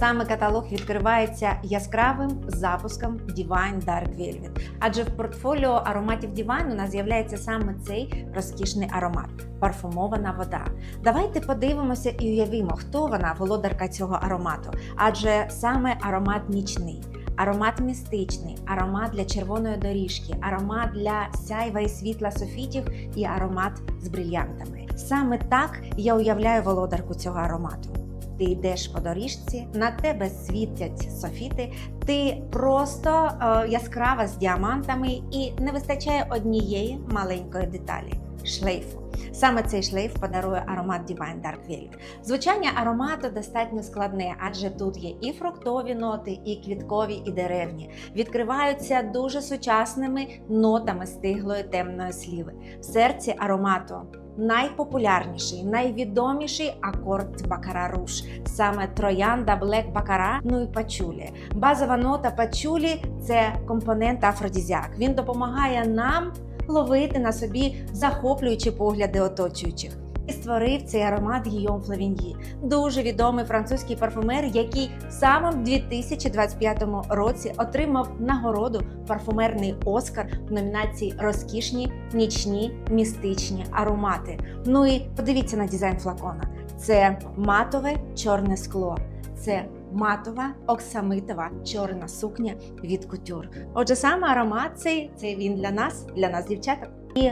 Саме каталог відкривається яскравим запуском Divine Dark Velvet. Адже в портфоліо ароматів Divine у нас з'являється саме цей розкішний аромат парфумована вода. Давайте подивимося і уявімо, хто вона, володарка цього аромату. Адже саме аромат нічний. Аромат містичний, аромат для червоної доріжки, аромат для сяйва і світла софітів і аромат з брильянтами. Саме так я уявляю володарку цього аромату. Ти йдеш по доріжці, на тебе світять софіти, ти просто е, яскрава з діамантами і не вистачає однієї маленької деталі шлейфу. Саме цей шлейф подарує аромат Divine Dark Velvet. Звучання аромату достатньо складне, адже тут є і фруктові ноти, і квіткові, і деревні. Відкриваються дуже сучасними нотами стиглої темної сліви. В серці аромату найпопулярніший, найвідоміший акорд Бакара Руш. Саме троянда Блек Бакара, ну і пачулі. Базова нота пачулі це компонент афродізіак. Він допомагає нам ловити на собі захоплюючі погляди оточуючих. І створив цей аромат Гійом Флавіньї, дуже відомий французький парфумер, який саме в 2025 році отримав нагороду парфумерний Оскар в номінації Розкішні нічні містичні аромати. Ну і подивіться на дизайн флакона: це матове чорне скло, це матова оксамитова чорна сукня від кутюр. Отже, саме аромат цей це він для нас, для нас, дівчаток.